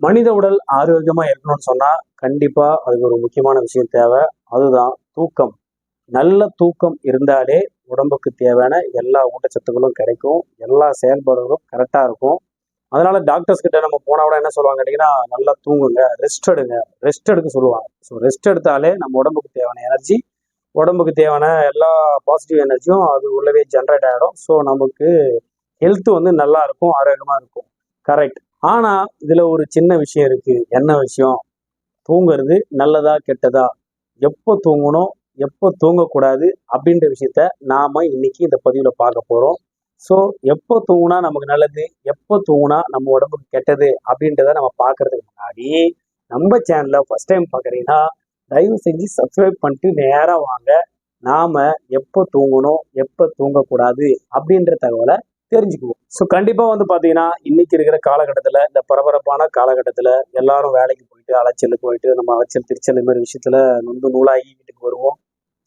மனித உடல் ஆரோக்கியமா இருக்கணும்னு சொன்னா கண்டிப்பா அதுக்கு ஒரு முக்கியமான விஷயம் தேவை. அதுதான் தூக்கம். நல்ல தூக்கம் இருந்தாலே உடம்புக்கு தேவையான எல்லா ஊட்டச்சத்துக்களும் கிடைக்கும். எல்லா செயல்பாடுகளும் கரெக்டா இருக்கும். அதனால டாக்டர்ஸ் கிட்ட நம்ம போனா கூட என்ன சொல்லுவாங்க கேட்டீங்கன்னா நல்லா தூங்குங்க ரெஸ்ட் எடுங்க. ரெஸ்ட் எடுக்க சொல்லுவாங்க. ஸோ ரெஸ்ட் எடுத்தாலே நம்ம உடம்புக்கு தேவையான எனர்ஜி உடம்புக்கு தேவையான எல்லா பாசிட்டிவ் எனர்ஜியும் அது உள்ளவே ஜென்ரேட் ஆகிடும் ஸோ நமக்கு ஹெல்த் வந்து நல்லா இருக்கும் ஆரோக்கியமாக இருக்கும். கரெக்ட் ஆனா இதுல ஒரு சின்ன விஷயம் இருக்கு. என்ன விஷயம்? தூங்குறது நல்லதா கெட்டதா? எப்போ தூங்கணும்? எப்போ தூங்கக்கூடாது? அப்படின்ற விஷயத்த நாம இன்னைக்கு இந்த பதிவுல பார்க்க போறோம். ஸோ எப்போ தூங்குனா நமக்கு நல்லது? எப்போ தூங்குனா நம்ம உடம்புக்கு கெட்டது? அப்படின்றத நம்ம பார்க்கறதுக்கு முன்னாடி நம்ம சேனலை ஃபர்ஸ்ட் டைம் பார்க்குறீங்கன்னா தயவு செஞ்சு சப்ஸ்கிரைப் பண்ணிட்டு நேராக வாங்க. நாம எப்போ தூங்கணும்? எப்போ தூங்கக்கூடாது? அப்படின்ற தகவலை தெரிஞ்சுக்குவோம். ஸோ கண்டிப்பாக வந்து பார்த்தீங்கன்னா இன்னைக்கு இருக்கிற காலகட்டத்தில் இந்த பரபரப்பான காலகட்டத்தில் எல்லாரும் வேலைக்கு போயிட்டு அலைச்சலுக்கு போயிட்டு நம்ம அலைச்சல் திருச்சல் இந்த மாதிரி விஷயத்தில் நொந்து நூலாகி வீட்டுக்கு வருவோம்.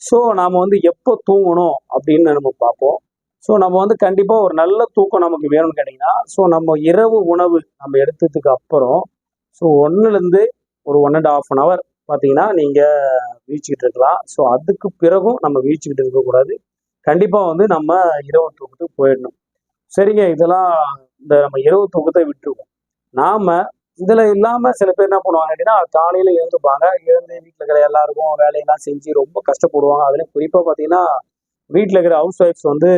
ஸோ நாம் வந்து எப்போ தூங்கணும் அப்படின்னு நம்ம பார்ப்போம். ஸோ நம்ம வந்து கண்டிப்பாக ஒரு நல்ல தூக்கம் நமக்கு வேணும்னு கேட்டிங்கன்னா ஸோ நம்ம இரவு உணவு நம்ம எடுத்ததுக்கு அப்புறம் ஸோ ஒன்றுலேருந்து ஒரு one and half an hour பார்த்தீங்கன்னா நீங்கள் வீழ்ச்சிக்கிட்டு இருக்கலாம். ஸோ அதுக்கு பிறகும் நம்ம வீழ்ச்சிக்கிட்டு இருக்கக்கூடாது. கண்டிப்பாக வந்து நம்ம இரவு தூக்கத்துக்கு போயிடணும். சரிங்க இதெல்லாம் இந்த நம்ம இரவு தூக்கத்தை விட்டுருவோம். நாம இதுல இல்லாம சில பேர் என்ன பண்ணுவாங்க அப்படின்னா காலையில எழுந்துப்பாங்க. எழுந்து வீட்டுல இருக்கிற எல்லாருக்கும் வேலையெல்லாம் செஞ்சு ரொம்ப கஷ்டப்படுவாங்க. அதுலயும் குறிப்பா பாத்தீங்கன்னா வீட்டுல இருக்கிற ஹவுஸ் ஒய்ஃப்ஸ் வந்து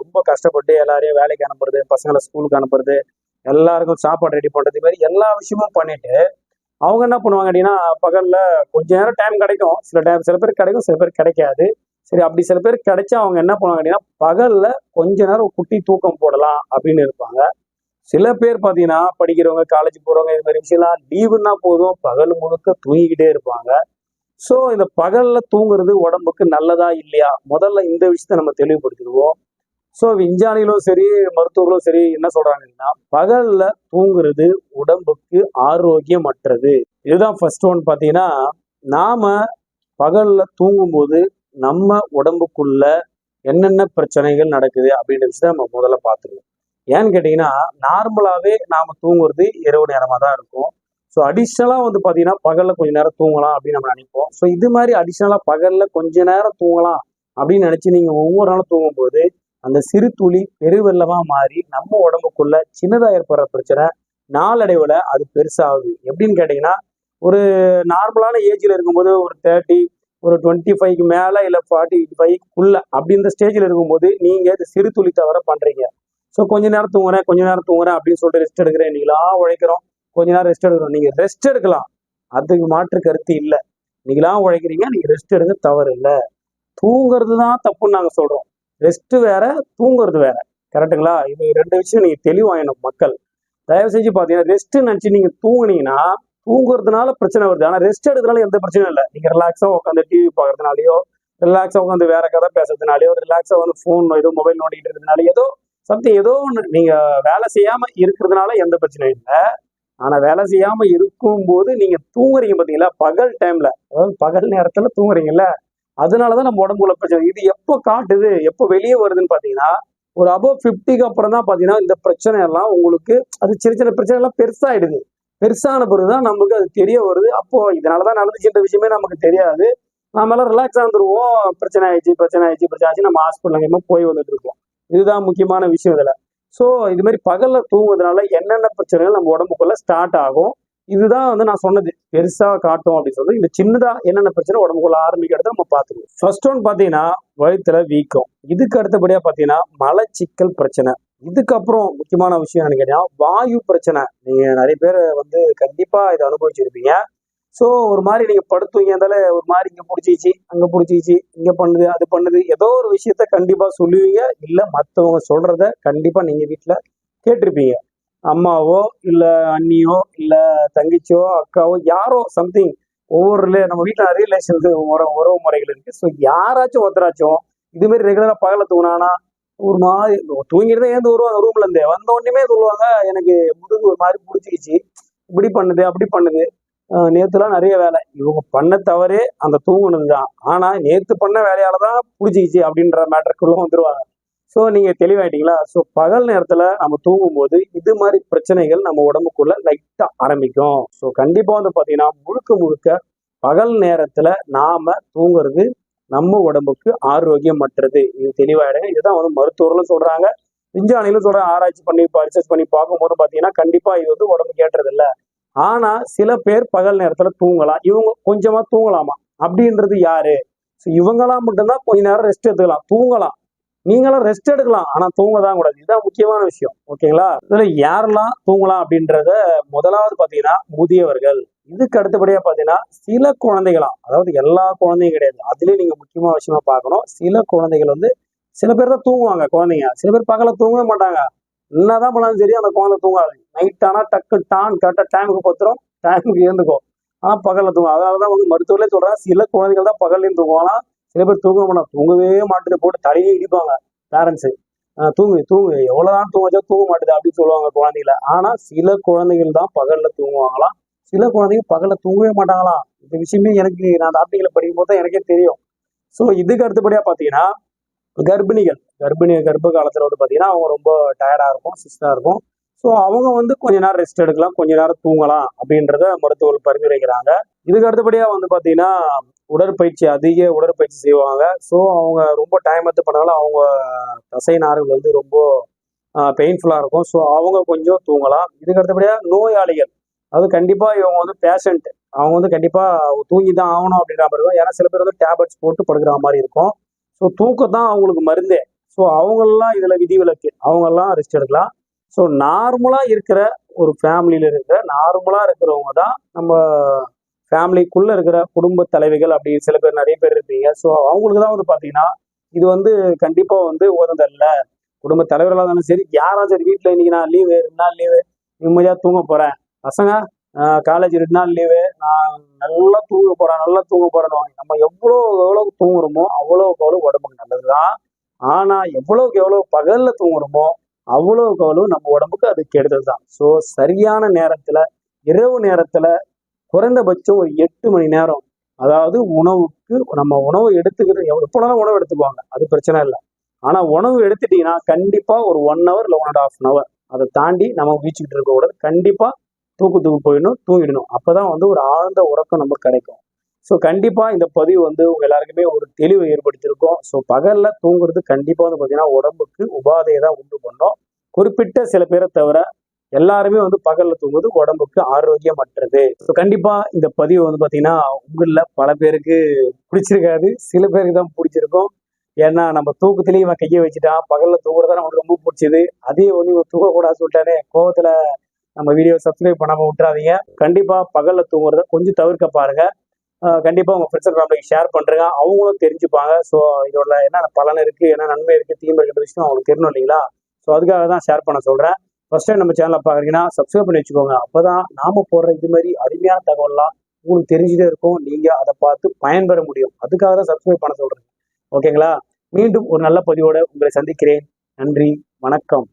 ரொம்ப கஷ்டப்பட்டு எல்லாரையும் வேலைக்கு அனுப்புறது பசங்களை ஸ்கூலுக்கு அனுப்புறது எல்லாருக்கும் சாப்பாடு ரெடி பண்றது இது மாதிரி எல்லா விஷயமும் பண்ணிட்டு அவங்க என்ன பண்ணுவாங்க அப்படின்னா பகல்ல கொஞ்ச நேரம் டைம் கிடைக்கும். சில டைம் சில பேர் கிடைக்கும் சில பேர் கிடைக்காது. சரி அப்படி சில பேர் கிடைச்சா அவங்க என்ன பண்ணுவாங்க அப்படின்னா பகல்ல கொஞ்ச நேரம் குட்டி தூக்கம் போடலாம் அப்படின்னு இருப்பாங்க. சில பேர் பார்த்தீங்கன்னா படிக்கிறவங்க காலேஜ் போறவங்க இது மாதிரி விஷயம்லாம் லீவுன்னா போதும் பகல் முழுக்க தூங்கிக்கிட்டே இருப்பாங்க. ஸோ இந்த பகல்ல தூங்குறது உடம்புக்கு நல்லதா இல்லையா? முதல்ல இந்த விஷயத்த நம்ம தெளிவுபடுத்திடுவோம். ஸோ விஞ்ஞானிகளும் சரி மருத்துவர்களும் சரி என்ன சொல்றாங்கன்னா பகல்ல தூங்குறது உடம்புக்கு ஆரோக்கியமற்றது. இதுதான் ஃபர்ஸ்ட் ஒன் பார்த்தீங்கன்னா நாம பகல்ல தூங்கும்போது நம்ம உடம்புக்குள்ள என்னென்ன பிரச்சனைகள் நடக்குது அப்படின்ற விஷயத்த நம்ம முதல்ல பார்த்துருவோம் ஏன்னு கேட்டிங்கன்னா நார்மலாகவே நாம் தூங்குறது இரவு நேரமாக தான் இருக்கும். ஸோ அடிஷ்னலாக வந்து பார்த்தீங்கன்னா பகலில் கொஞ்ச நேரம் தூங்கலாம் அப்படின்னு நம்ம நினைப்போம். ஸோ இது மாதிரி அடிஷ்னலாக பகலில் கொஞ்ச நேரம் தூங்கலாம் அப்படின்னு நினச்சி நீங்கள் ஒவ்வொரு நாளும் தூங்கும்போது அந்த சிறு துளி பெருவெள்ளமாக மாறி நம்ம உடம்புக்குள்ள சின்னதாக ஏற்படுற பிரச்சனை நாளடைவில் அது பெருசாகுது. எப்படின்னு கேட்டிங்கன்னா ஒரு நார்மலான ஏஜில் இருக்கும்போது ஒரு தேர்ட்டி ஒரு டுவெண்ட்டி ஃபைவ்க்கு மேலே இல்லை ஃபார்ட்டி ஃபைவ்க்குள்ள அப்படி இந்த ஸ்டேஜில் இருக்கும்போது நீங்கள் இது சிறு துளி தவிர பண்ணுறீங்க ஸோ கொஞ்ச நேரம் தூங்குறேன் கொஞ்ச நேரம் தூங்குறேன் அப்படின்னு சொல்லிட்டு ரெஸ்ட் எடுக்கிறேன். நீங்களா உழைக்கிறோம். கொஞ்ச நேரம் ரெஸ்ட் எடுக்கிறோம். நீங்கள் ரெஸ்ட் எடுக்கலாம். அதுக்கு மாற்று கருத்து இல்லை. நீங்களா உழைக்கிறீங்க நீங்கள் ரெஸ்ட் எடுக்க தவறு இல்லை. தூங்குறது தான் தப்புன்னு நாங்கள் சொல்கிறோம் ரெஸ்ட்டு வேற தூங்குறது வேற. கரெக்டுங்களா இது ரெண்டு விஷயம் நீங்கள் தெளிவாயினும் மக்கள். தயவு செஞ்சு பார்த்தீங்கன்னா ரெஸ்ட்டு நினச்சி நீங்கள் தூங்குனீங்கன்னா தூங்குறதுனால பிரச்சனை வருது. ஆனால் ரெஸ்ட் எடுக்கிறதுனால எந்த பிரச்சனையும் இல்லை. நீங்கள் ரிலாக்ஸாக உட்காந்து டிவி பார்க்கறதுனாலயோ ரிலாக்ஸாக உட்காந்து வேற கதை பேசுறதுனாலயோ ரிலாக்ஸாக வந்து ஃபோன் ஏதோ மொபைல் நோண்டிட்டு இருக்கிறதுனால ஏதோ சம்திங் ஏதோ ஒன்று நீங்க வேலை செய்யாம இருக்கிறதுனால எந்த பிரச்சனையும் இல்லை. ஆனா வேலை செய்யாம இருக்கும்போது நீங்க தூங்குறீங்க பாத்தீங்களா? பகல் டைம்ல அதாவது பகல் நேரத்துல தூங்குறீங்கல்ல. அதனாலதான் நம்ம உடம்புல பிரச்சனை. இது எப்போ காட்டுது? எப்போ வெளியே வருதுன்னு பாத்தீங்கன்னா ஒரு அபோவ் ஃபிஃப்டிக்கு அப்புறம் தான் பாத்தீங்கன்னா இந்த பிரச்சனை எல்லாம் உங்களுக்கு அது சின்ன சின்ன பிரச்சனை எல்லாம் பெருசாயிடுது. பெருசான பிறகுதான் நமக்கு அது தெரிய வருது. அப்போ இதனாலதான் நடந்துச்சுன்ற விஷயமே நமக்கு தெரியாது. நாம எல்லாம் ரிலாக்ஸா பிரச்சனை ஆயிடுச்சு பிரச்சனை ஆயிடுச்சு பிரச்சனை ஆச்சு நம்ம ஹாஸ்பிட்டல் போய் வந்துட்டு இருக்கோம் இதுதான் முக்கியமான விஷயம் இதுல. ஸோ இது மாதிரி பகல்ல தூங்குவதனால என்னென்ன பிரச்சனைகள் நம்ம உடம்புக்குள்ள ஸ்டார்ட் ஆகும்? இதுதான் வந்து நான் சொன்னது. பெருசா காட்டும் அப்படின்னு சொல்லி இந்த சின்னதா என்னென்ன பிரச்சனை உடம்புக்குள்ள ஆரம்பிக்கிறத நம்ம பார்த்துக்கணும். ஃபர்ஸ்ட் ஒன் பாத்தீங்கன்னா வயிற்றுல வீக்கம். இதுக்கு அடுத்தபடியா பாத்தீங்கன்னா மலச்சிக்கல் பிரச்சனை. இதுக்கப்புறம் முக்கியமான விஷயம் என்னன்னு கேட்டீங்கன்னா வாயு பிரச்சனை. நீங்க நிறைய பேர் வந்து கண்டிப்பா இதை அனுபவிச்சிருப்பீங்க. ஸோ ஒரு மாதிரி நீங்க படுத்துவீங்க இருந்தாலே ஒரு மாதிரி இங்க பிடிச்சிச்சு அங்க பிடிச்சிச்சு இங்க பண்ணுது அது பண்ணுது. ஏதோ ஒரு விஷயத்த கண்டிப்பா சொல்லுவீங்க. இல்ல மத்தவங்க சொல்றத கண்டிப்பா நீங்க வீட்டுல கேட்டிருப்பீங்க. அம்மாவோ இல்ல அண்ணியோ இல்ல தங்கச்சியோ அக்காவோ யாரோ சம்திங் ஒவ்வொரு நம்ம வீட்டுல நிறைய ரிலேஷன்ஸ் உறவு உறவு முறைகள் இருக்கு. ஸோ யாராச்சும் ஒருத்தராச்சும் இது மாதிரி ரெகுலரா பகல தூங்கினானா ஒரு மாதிரி தூங்கிட்டு தான் ஏந்து வருவாங்க ரூம்ல இருந்து. வந்த உடனே சொல்லுவாங்க எனக்கு முதுகு ஒரு மாதிரி பிடிச்சிக்கிச்சு. இப்படி பண்ணுது அப்படி பண்ணுது. நேத்துலாம் நிறைய வேலை. இவங்க பண்ண தவறே அந்த தூங்குனது தான். ஆனா நேத்து பண்ண வேலையால தான் பிடிச்சிக்கிச்சு அப்படின்ற மேட்டருக்குள்ள வந்துருவாங்க. ஸோ நீங்கள் தெளிவாயிட்டீங்களா? ஸோ பகல் நேரத்தில் நம்ம தூங்கும்போது இது மாதிரி பிரச்சனைகள் நம்ம உடம்புக்குள்ள லைட்டாக ஆரம்பிக்கும். ஸோ கண்டிப்பாக வந்து பாத்தீங்கன்னா முழுக்க முழுக்க பகல் நேரத்தில் நாம தூங்குறது நம்ம உடம்புக்கு ஆரோக்கியமற்றது. இது தெளிவாயிடுங்க இதுதான் வந்து மருத்துவர்களும் சொல்றாங்க. விஞ்ஞானிகளும் சொல்றாங்க. ஆராய்ச்சி பண்ணி ரிசர்ச் பண்ணி பார்க்கும்போது பார்த்தீங்கன்னா கண்டிப்பாக இது வந்து உடம்பு ஏற்றது இல்லை ஆனா சில பேர் பகல் நேரத்துல தூங்கலாம். இவங்க கொஞ்சமா தூங்கலாமா? அப்படின்றது யாரு? ஸோ இவங்களாம் மட்டும்தான் கொஞ்ச நேரம் ரெஸ்ட் எடுத்துக்கலாம். தூங்கலாம். நீங்களாம் ரெஸ்ட் எடுக்கலாம். ஆனா தூங்க தான் கூடாது. இதுதான் முக்கியமான விஷயம். ஓகேங்களா? இதுல யாரெல்லாம் தூங்கலாம் அப்படின்றத முதலாவது பாத்தீங்கன்னா முதியவர்கள். இதுக்கு அடுத்தபடியா பாத்தீங்கன்னா சில குழந்தைகளாம் அதாவது எல்லா குழந்தையும் கிடையாது. அதுலயும் நீங்க முக்கியமான விஷயமா பார்க்கணும். சில குழந்தைகள் வந்து சில பேர் தான் தூங்குவாங்க குழந்தைங்க. சில பேர் பகல தூங்கவே மாட்டாங்க. என்னதான் பண்ணாலும் சரி அந்த குழந்தை தூங்காது. நைட் ஆனா டக்கு டான் கரெக்டாக டைமுக்கு பத்துரும். டைமுக்கு எழுந்துக்கும். ஆனா பகல்ல தூங்கும் அதனாலதான் வந்து மருத்துவர்களே சொல்றாங்க சில குழந்தைகள் தான் பகல்லையும் தூங்குவாங்க சில பேர் தூங்க மாட்டாங்க. தூங்கவே மாட்டுது போட்டு தலையே இடிப்பாங்க பேரண்ட்ஸு தூங்கு தூங்கு. எவ்வளவுதான் தூங்க தூங்க மாட்டுது அப்படின்னு சொல்லுவாங்க குழந்தைகள. ஆனா சில குழந்தைகள் தான் பகல்ல தூங்குவாங்களாம். சில குழந்தைங்க பகலில் தூங்கவே மாட்டாங்களாம் இந்த விஷயமே எனக்கு நான் அந்த ஆர்டிகளை படிக்கும் போது தான் எனக்கே தெரியும். ஸோ இதுக்கு அடுத்தபடியாக பார்த்தீங்கன்னா கர்ப்பிணிகள். கர்ப்பிணி கர்ப்ப காலத்தில் வந்து பார்த்தீங்கன்னா அவங்க ரொம்ப டயர்டாக இருக்கும் சிஸ்டாக இருக்கும். ஸோ அவங்க வந்து கொஞ்ச நேரம் ரெஸ்ட் எடுக்கலாம் கொஞ்ச நேரம் தூங்கலாம் அப்படின்றத மருத்துவர்கள் பரிந்துரைக்கிறாங்க. இதுக்கு அடுத்தபடியாக வந்து பார்த்தீங்கன்னா உடற்பயிற்சி அதிக உடற்பயிற்சி செய்வாங்க. ஸோ அவங்க ரொம்ப டைம் எடுத்து பண்ணாலும் அவங்க தசை நார்கள் வந்து ரொம்ப பெயின்ஃபுல்லாக இருக்கும். ஸோ அவங்க கொஞ்சம் தூங்கலாம். இதுக்கு அடுத்தபடியாக நோயாளிகள். அது கண்டிப்பா இவங்க வந்து பேஷண்ட் அவங்க வந்து கண்டிப்பா தூங்கி தான் ஆகணும் அப்படின்ற மாதிரி இருக்கும். ஏன்னா சில பேர் வந்து டேப்லெட்ஸ் போட்டு படுக்கிற மாதிரி இருக்கும். ஸோ தூக்கம் தான் அவங்களுக்கு மருந்தே. ஸோ அவங்கெல்லாம் இதில் விதிவிலக்கு. அவங்கெல்லாம் ரெஸ்ட் எடுக்கலாம். ஸோ நார்மலாக இருக்கிற ஒரு ஃபேமிலியில் இருக்கிற நார்மலாக இருக்கிறவங்க தான் நம்ம ஃபேமிலிக்குள்ளே இருக்கிற குடும்ப தலைவிகள் அப்படின்னு சில பேர் நிறைய பேர் இருப்பீங்க. ஸோ அவங்களுக்கு தான் வந்து பார்த்தீங்கன்னா இது வந்து கண்டிப்பாக வந்து உகந்ததல்ல குடும்ப தலைவர்களாக இருந்தாலும் சரி யாராவது சரி வீட்டில் இன்னைக்கு நான் லீவு ரெண்டு நாள் லீவு நிம்மதியாக தூங்க போகிறேன் பசங்க காலேஜ் ரெண்டு நாள் லீவு நான் நல்லா தூங்க போறேன் நல்லா தூங்க போறேன்னு நம்ம எவ்வளோ எவ்வளோ தூங்குறோமோ அவ்வளோக்கு அவ்வளோ உடம்புக்கு நல்லதுதான். ஆனா எவ்வளவுக்கு எவ்வளவு பகல்ல தூங்குறோமோ அவ்வளவுக்கு அவ்வளவு நம்ம உடம்புக்கு அது கெடுதல் தான் ஸோ சரியான நேரத்துல இரவு நேரத்துல குறைந்தபட்சம் ஒரு எட்டு மணி நேரம் அதாவது உணவுக்கு நம்ம உணவு எடுத்துக்கிறது எப்போனாலும் உணவு எடுத்துக்குவாங்க. அது பிரச்சனை இல்லை. ஆனா உணவு எடுத்துட்டீங்கன்னா கண்டிப்பா ஒரு ஒன் ஹவர் இல்லை one and half an hour அதை தாண்டி நம்ம வீச்சுக்கிட்டு இருக்க கூடாது கண்டிப்பா தூக்கத்துக்கு போயிடணும் தூங்கிடணும். அப்பதான் வந்து ஒரு ஆழ்ந்த உறக்கம் நமக்கு கிடைக்கும். ஸோ கண்டிப்பா இந்த பதிவு வந்து உங்க எல்லாருக்குமே ஒரு தெளிவை ஏற்படுத்தியிருக்கோம். ஸோ பகல்ல தூங்குறது கண்டிப்பா வந்து பார்த்தீங்கன்னா உடம்புக்கு உபாதையை தான் உண்டு பண்ணோம். குறிப்பிட்ட சில பேரை தவிர எல்லாருமே வந்து பகலில் தூங்குவது உடம்புக்கு ஆரோக்கியமற்றது. ஸோ கண்டிப்பா இந்த பதிவு வந்து பார்த்தீங்கன்னா உங்களில் பல பேருக்கு பிடிச்சிருக்காது. சில பேருக்கு தான் பிடிச்சிருக்கும். ஏன்னா நம்ம தூக்கத்திலேயே இவன் கையை வச்சுட்டான். பகல்ல தூங்குறதா நம்மளுக்கு ரொம்ப பிடிச்சது. அதே வந்து இவன் தூங்கக்கூடாது சொல்லிட்டானே. கோவத்துல நம்ம வீடியோ சப்ஸ்கிரைப் பண்ணாம விட்டுறாதீங்க. கண்டிப்பாக பகலில் தூங்குறத கொஞ்சம் தவிர்க்க பாருங்க. கண்டிப்பாக உங்கள் ஃப்ரெண்ட்ஸ் ஃபேமிலிக்கு ஷேர் பண்ணுறேங்க அவங்களும் தெரிஞ்சுப்பாங்க. ஸோ இதோட என்ன பலன் இருக்குது என்ன நன்மை இருக்குது தீமை இருக்கிற விஷயம் அவங்களுக்கு தெரியணும் இல்லைங்களா? ஸோ அதுக்காக தான் ஷேர் பண்ண சொல்கிறேன் ஃபர்ஸ்ட் டைம் நம்ம சேனலை பார்க்குறீங்கன்னா சப்ஸ்கிரைப் பண்ணி வச்சுக்கோங்க. அப்போ தான் நாம் போடுற இது மாதிரி அருமையான தகவல்லாம் உங்களுக்கு தெரிஞ்சுட்டே இருக்கும். நீங்கள் அதை பார்த்து பயன்பெற முடியும். அதுக்காக தான் சப்ஸ்கிரைப் பண்ண சொல்கிறேன் ஓகேங்களா மீண்டும் ஒரு நல்ல பதிவோடு உங்களை சந்திக்கிறேன். நன்றி. வணக்கம்.